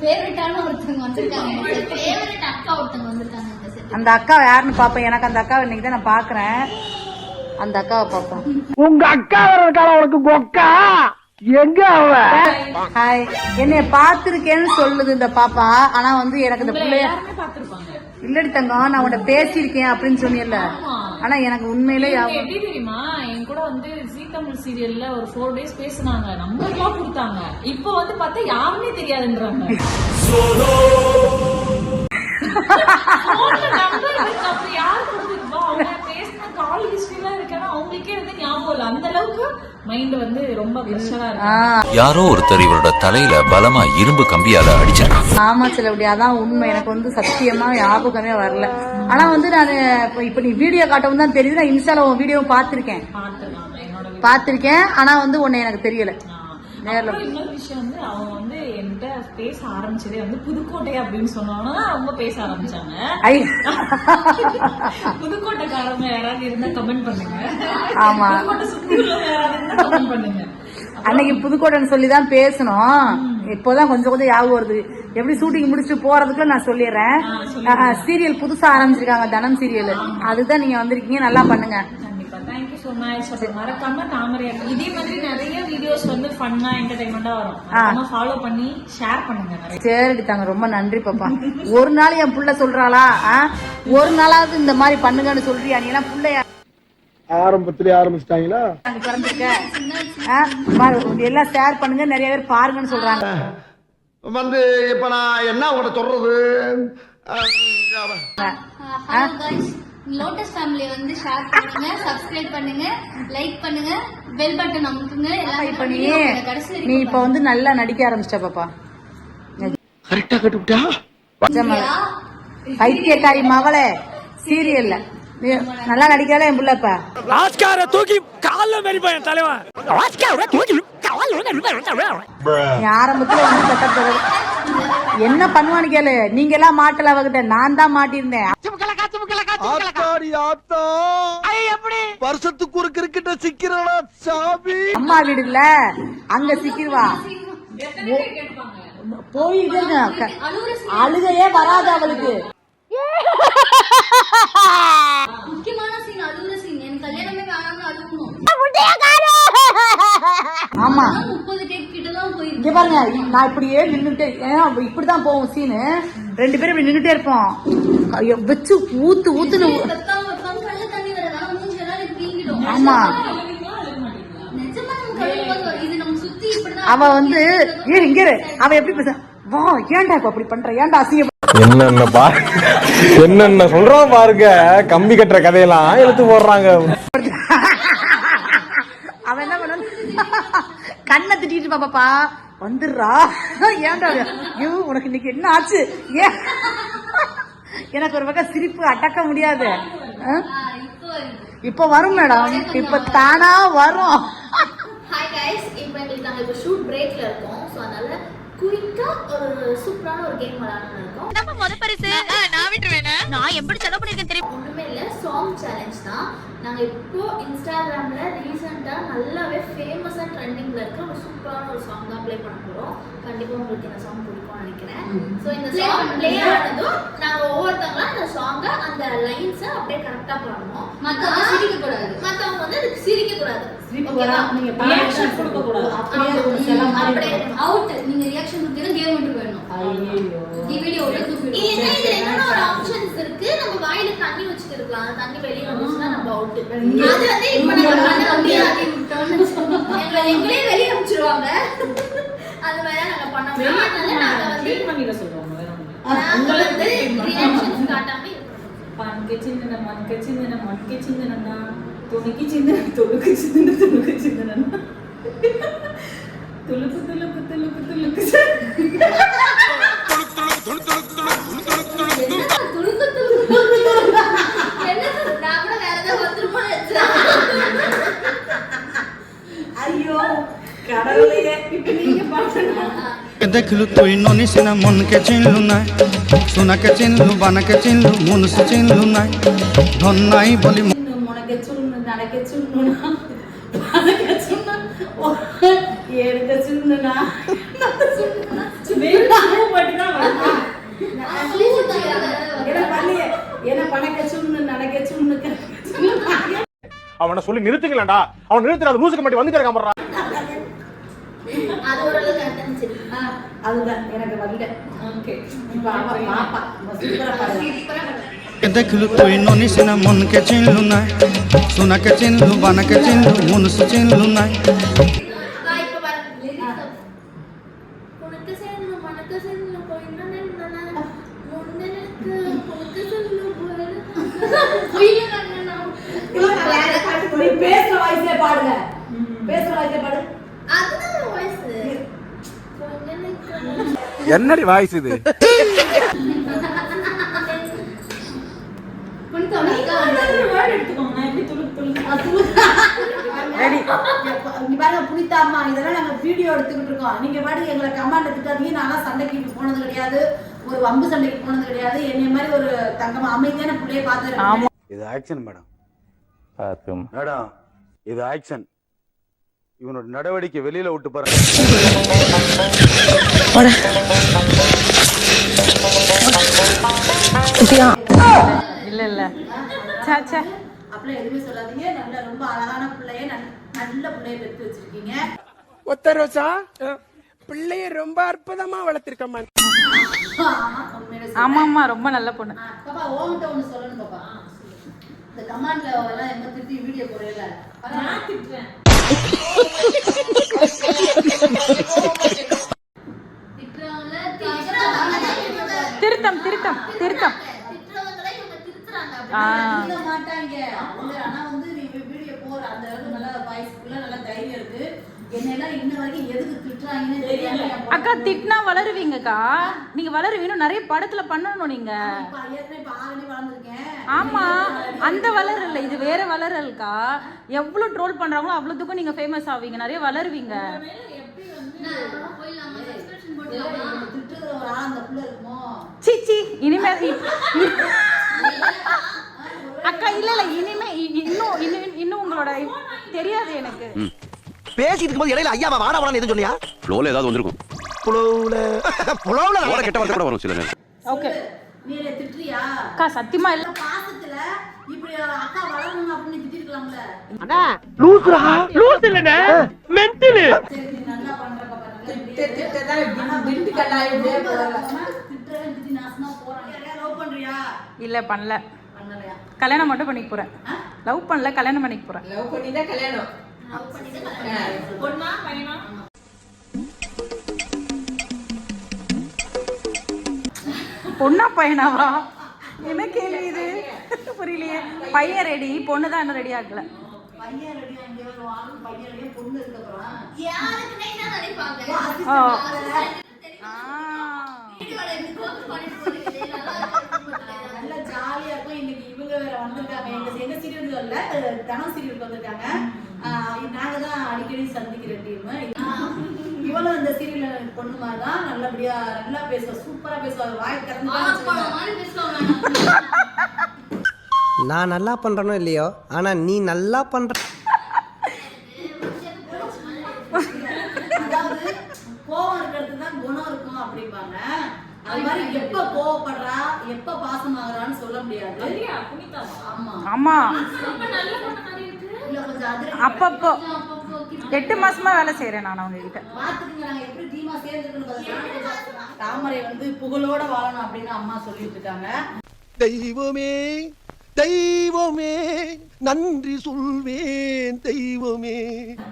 ஃபேவரட்டான ஒருத்தவங்க வந்திருக்காங்க. ஃபேவரட் அக்கா ஒருத்தவங்க வந்திருக்காங்க இந்த set. அந்த அக்கா யாருன்னு பாப்பேன் எனக்கு அந்த அக்காவை இன்னைக்கு தான் நான் பாக்குறேன் அந்த அக்காவை பாப்போம் உங்க அக்கா இருக்கால உனக்கு கொக்கா? எங்க அவ? ஹாய் என்னைய பாத்திருக்கேன்னு சொல்லுது இந்த பாப்பா. ஆனா வந்து எனக்கு இந்த பிள்ளைய இல்லடி தங்கம் நான் உன்கிட்ட பேசியிருக்கேன் அப்படின்னு சொன்னியல்ல ஆனா எனக்கு உண்மையிலே எப்படி தெரியுமா? என் கூட வந்து ஜீ தமிழ் சீரியல்ல ஒரு ஃபோர் டேஸ் பேசுனாங்க. நம்பர் எல்லாம் கொடுத்தாங்க. இப்போ வந்து பார்த்தா யாருமே தெரியாதுன்றாங்க. நம்பர் இருக்கு அப்புறம் யார் கொடுத்துருப்பா அவங்க பேசின கால் ஹிஸ்டரிலாம் இருக்கா அவங்களுக்கே வந்து ஞாபகம் இல்லை அந்த அளவுக்கு மைண்ட் வந்து ரொம்ப ப்ரெஷரா இருக்கு. யாரோ ஒருத்தர் இவரோட தலையில பலமா இரும்பு கம்பியால அடிச்சிருக்கான் ஆமா சிலபடி அதான் உண்மை. எனக்கு வந்து சத்தியமா ஞாபகமே வரல. ஆனா வந்து நான் இப்ப- இப்ப நீ வீடியோ காட்டவும் தான் தெரியுது. நான் இன்ஸ்டால உன் வீடியோவும் பார்த்திருக்கேன். பார்த்திருக்கேன். ஆனா வந்து உன்னை எனக்கு தெரியல. நேர்ல இன்னொரு விஷயம் வந்து அவங்க வந்து என்கிட்ட பேச ஆரம்பிச்சதே வந்து புதுக்கோட்டை அப்படின்னு சொன்னோன்னா ரொம்ப பேச ஆரம்பிச்சாங்க. புதுக்கோட்டைக்காரங்க யாராவது இருந்தா கமெண்ட் பண்ணுங்க. ஆமா. கமெண்ட் பண்ணுங்க. அன்னைக்கு புதுக்கோட்டைன்னு சொல்லி தான் பேசணும் இப்போதான் கொஞ்சம் கொஞ்சம் ஞாபகம் வருது. எப்படி ஷூட்டிங் முடிச்சுட்டு போறதுக்குள்ள நான் சொல்லிடுறேன். சீரியல் புதுசா ஆரம்பிச்சிருக்காங்க தனம் சீரியல் அதுதான் நீங்க வந்திருக்கீங்க நல்லா பண்ணுங்க. ஸோ அப்புறம் மறக்காம தாமரை. இதே மாதிரி நிறைய வீடியோஸ் வந்து ஃபன்னா என்டர்டைன்மெண்டா வரும். ஃபாலோ பண்ணி ஷேர் பண்ணுங்க நிறைய. சரிடி தாங்க ரொம்ப நன்றி பாப்பா. ஒரு நாள் என் புள்ள சொல்றாளா? ஆ? ஒரு நாளாவது இந்த மாதிரி பண்ணுங்கன்னு சொல்றியா நீ? எல்லாம் புள்ளையா ஆரம்பத்திலே ஆரம்பிச்சிட்டாங்களா? எல்லாம் ஷேர் பண்ணுங்க நிறைய பேர் பாருங்கன்னு சொல்றாங்க. வந்து இப்ப நான் என்ன உங்கள்ட்ட சொல்றது? லோட்டஸ் ஃபேமிலி வந்து ஷேர் பண்ணுங்க சப்ஸ்கிரைப் பண்ணுங்க லைக் பண்ணுங்க பெல் பட்டன் அமுக்குங்க இப்ப நீ நீ இப்ப வந்து நல்லா நடிக்க ஆரம்பிச்சிட்ட பாப்பா. கரெக்டா நிஜமா. பைத்தியக்காரி மவளே சீரியல்ல. நல்லா நடிக்கல என் புள்ள இப்ப? ஆஸ்கார தூக்கி கால்ல மெரிப்பான் தலைவன். ஆஸ்கார தூக்கி கால்ல நீ ஆரம்பத்துல வந்து என்ன பண்ணுவான்னு கேளு. நீங்க எல்லாம் மாட்டல அவகிட்ட. நான் தான் மாட்டியிருந்தேன். ஆத்தாடி ஆத்தா. எப்படி? வருஷத்துக்கு ஒரு கிரிக்கெட்ட சிக்கிறடா சாமி? அம்மா வீடு இல்ல அங்க சிக்கிடுவா போயிட்டு அழுகையே வராது அவளுக்கு. ஆமா. இங்க பாருங்க நான் இப்படியே நின்னுட்டே ஏன்னா இப்படிதான் போவோம் சீனு ரெண்டு பேரும் இப்படி நின்னுட்டே இருப்போம். வச்சு ஊத்து ஊத்துன்னு ஆமா. அவ வந்து ஏ இங்க. அவ எப்படி பேச வா ஏன்டா அப்படி பண்ற? ஏன்டா அசிங்க என்னென்ன பா என்னென்ன சொல்றோம் பாருங்க. கம்பி கட்டுற கதையெல்லாம் இழுத்து போடுறாங்க. அவ என்ன பண்ண கண்ணை திட்டிட்டு பாப்பாப்பா வந்துடுறா. ஏன்டா ஐயோ உனக்கு இன்னைக்கு என்ன ஆச்சு? ஏன்? எனக்கு ஒரு பக்கம் சிரிப்பு அடக்க முடியாது? இப்போ வரும் மேடம். இப்ப தானா வரும். ஹாய் கைஸ் இப்போ எங்களுக்கு நாங்கள் இப்போ ஷூட் பிரேக்ல இருக்கோம். ஸோ அதனால குயிக்கா ஒரு சூப்பரான ஒரு கேம் விளையாடணும் இருக்கோம். ஒன்றுமே இல்லை சாங் சேலஞ்ச் தான் நாங்கள் இப்போ இன்ஸ்டாகிராமில் ரீசெண்டாக நல்லாவே ஃபேமஸாக ட்ரெண்டிங்கில் இருக்க ஒரு சூப்பரான ஒரு சாங் தான் ப்ளே பண்ண போகிறோம் கண்டிப்பாக உங்களுக்கு இந்த சாங் பிடிக்கும்னு நினைக்கிறேன். ஸோ இந்த சாங் ப்ளே ஆனதும் நாங்கள் ஒவ்வொருத்தவங்களும் அந்த சாங்கை அந்த லைன்ஸை அப்படியே கரெக்டாக பாடணும் மற்றவங்க சிரிக்கக்கூடாது. மற்றவங்க வந்து அதுக்கு சிரிக்கக்கூடாது ஓகேவா ரியாக்ஷன் கொடுக்க கூடாது அப்படியே அவுட் நீங்க ரியாக்ஷன் கொடுத்தீங்கன்னா கேம் விட்டு போயிடணும். வீடியோ இருக்கு? நம்ம வாயில தண்ணி வச்சுக்கலாம் தண்ணி வெளியே வந்துச்சுன்னா நம்ம அவுட் வெளியே அது மாதிரி நாங்க பண்ண முடியும் அதனால நாங்க வந்து பண்ணிட తొనికి చిన్న తొలుకు చిన్న తొలుకు చిన్న తులుకు తులుకు తులుకు తులుకు দেখলু তুই ননি সিনা মনকে চিনলু নাই সোনাকে চিনলু বানাকে চিনলু মনুষ্য চিনলু নাই ধন নাই বলি நடக்க சொல்லணும்னா பழக்க சொல்லணும் எடுக்க சொல்லணும்னா அவனை சொல்லி நிறுத்துக்கலாம்டா அவன் நிறுத்துற அது லூசுக்கு மட்டும் வந்துட்டு இருக்கான் அது ஓரளவுக்கு அட்டன்ஸ் அதுதான். எனக்கு வரல ஓகே. பாப்பா. பாப்பா சூப்பரா பாப்பா சூப்பராக பண்ணேன் দেখিলো তুই ননিচিনা মনকে চিনলু নাই সোনাকে চিনলু বানাকে চিনলু মনুষ্য চিনলু নাই நான் இப்போ வர lyrics உனக்கு செல்லு மனக்கு செல்லு போயின்னு நின்னா முன்னனுக்கு உனக்கு செல்லு நீ பேசுற வாய்ஸ்ல பாடுங்க பேசுற வாய்ஸ்ல பாடு அதுதான் வாய்ஸ் என்னடி வாய்ஸ் இது பாருங்க புனிதா அம்மா இதெல்லாம் நாங்க வீடியோ எடுத்துக்கிட்டு இருக்கோம். நீங்க பாட்டுக்கு எங்களை கமாண்ட திட்டாதீங்க. நான்லாம் சண்டைக்கு போனது கிடையாது. ஒரு வம்பு சண்டைக்கு போனது கிடையாது. என்னைய மாதிரி ஒரு தங்கமா அமைதியான பிள்ளைய பார்த்து இது ஆக்ஷன் மேடம். மேடம் இது ஆக்ஷன் இவனோட நடவடிக்கை வெளியில விட்டு பாருங்க இல்ல இல்ல. அப்படிலாம் எதுவுமே சொல்லாதீங்க. நல்ல ரொம்ப அழகான பிள்ளைய நல்ல- பிள்ளைய பெற்று வச்சிருக்கீங்க. ஒத்த ரோசா பிள்ளைய ரொம்ப அற்புதமா வளர்த்திருக்கம்மா. ஆமாம்மா ரொம்ப நல்ல பொண்ணு. பாப்பா உன்கிட்ட ஒண்ணு சொல்லணும் பாப்பா. இந்த கமாண்ட்ல எல்லாம் எங்க திட்டி வீடியோ நான் திட்டுறேன் திட்டுறவங்கள திருத்தம் திருத்தம் திருத்தம் திட்டுறவங்களே இவங்க திருத்துறாங்க ஆ திட்ட மாட்டாங்க அவங்க ஆனா வந்து நீ வீடியோ போற அந்த அளவுக்கு நல்ல வாய்ஸ்க்குள்ள நல்ல தைரியம் இருக்கு என்னெல்லாம் இன்ன வரைக்கும் எதுக்கு திட்டுறாங்கன்னு தெரியாம என் பொண்ணு அக்கா திட்டினா வளருவீங்கக்கா. நீங்க வளருவீங்க. நிறைய படத்துல பண்ணணும் நீங்க. ஆமா அந்த வளரல் இது வேற வளரல்க்கா எவ்வளவு ட்ரோல் பண்றாங்களோ அவ்வளவுக்கும் நீங்க ஃபேமஸ் ஆவீங்க. நிறைய வளருவீங்க. போயிடலாமா? சப்ஸ்கிரிப்ஷன் போடலாமா திட்டுற ஒரு ஆள் அந்த புள்ள இருக்குமோ? சி சி. இனிமே அக்கா இல்ல இல்ல. இனிமே இ- இன்னும் இன்னும் இன்னும் உங்களோட தெரியாது எனக்கு. பேசிட்டு இருக்கும்போது இடையில ஐயா வாடா வாடா எதுவும் சொன்னியா? ஃப்ளோல ஏதாவது வந்திருக்கும். புலவுல புலவுல ஓட கெட்ட வார்த்தை கூட வரும் சில நேரம். ஓகே நீ என்னை திட்டுறியா அக்கா சத்தியமா இல்ல. பாசத்துல இப்படி அக்கா வளரணும் அப்படின்னு திட்டிருக்கலாம்ல லூசுரா? லூசு இல்லனே மென்டல். சரி நீ நல்லா பண்ற பாப்பா நல்லா திட்டுறேன் திட்டி நாசமா போறாங்க லவ் பண்றியா இல்ல பண்ணல. பண்ணலையா கல்யாணம் மட்டும் பண்ணிக்க போறேன். லவ் பண்ணல கல்யாணம் பண்ணிக்க போறேன். பொண்ணா பையனா பொண்ணா பையனாவா? என்ன கேள்வி இது? புரியலையே. பையன் ரெடி பொண்ணு தான் இன்னும் ரெடி ஆகல பையன் ரெடி அங்கே வாங்க பையன் ரெடியா பொண்ணு இருக்க போறான் யாருக்குமே என்ன நினைப்பாங்க ஓ. தெரியுமா? ஆ. வீடியோல இருந்து போட்டு பண்ணிட்டு போறீங்களே, நல்லா இருக்கு. நல்ல ஜாலியா இருக்கும் இன்னைக்கு இவங்க வேற வந்திருக்காங்க எங்க எங்க சீரியல்கள்ல தனம் சீரியலுக்கு வந்திருக்காங்க. நாங்க தான் அடிக்கடி சந்திக்கிற டீம் இவளும் இந்த சீரியல்ல பொண்ணு மாதிரி தான் நல்லபடியா நல்லா பேசுவா சூப்பரா பேசுவா. வாய் திறந்து நான் நல்லா பண்றனோ இல்லையோ? ஆனா நீ நல்லா பண்ற அதாவது கோவம் இருக்கிறது தான் குணம் இருக்கும் அப்படிம்பாங்க. அது மாதிரி எப்ப கோவப்படுறா எப்ப பாசமாகறான்னு சொல்ல முடியாது. ஆமா. ஆமா. ரொம்ப நல்ல பொண்ணு மாதிரி இருக்கு. இல்ல கொஞ்சம் அதிரடி அப்பப்போ. எட்டு மாசமா வேலை செய்யறேன் நான் அவங்க கிட்ட எப்படி டீமா தாமரை வந்து புகழோட வாழணும் அப்படின்னு அம்மா சொல்லிட்டு இருக்காங்க. தெய்வமே தெய்வமே நன்றி சொல்வேன் தெய்வமே.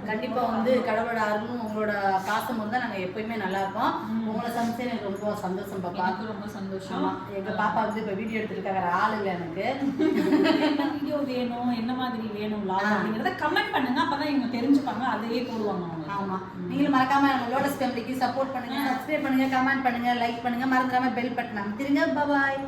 கண்டிப்பா வந்து கடவுளோட அருளும் உங்களோட பாசம் இருந்தா நாங்க எப்பயுமே நல்லா இருப்போம். உங்களை சந்திச்சு எனக்கு ரொம்ப சந்தோஷம் பாப்பா. எனக்கு ரொம்ப சந்தோஷம். எங்க பாப்பா வந்து இப்ப வீடியோ எடுத்துருக்காங்க வேற ஆள் இல்ல எனக்கு. என்ன வீடியோ வேணும் என்ன மாதிரி வேணும் அப்படிங்கறத கமெண்ட் பண்ணுங்க. அப்பதான் இவங்க தெரிஞ்சுப்பாங்க அதையே போடுவாங்க ஆமா. நீங்களும் மறக்காம நம்ம லோட்டஸ் ஃபேமிலிக்கு சப்போர்ட் பண்ணுங்க சப்ஸ்கிரைப் பண்ணுங்க கமெண்ட் பண்ணுங்க லைக் பண்ணுங்க. மறந்துடாம பெல் பட்டன் அமைத்திருங்க. பாய்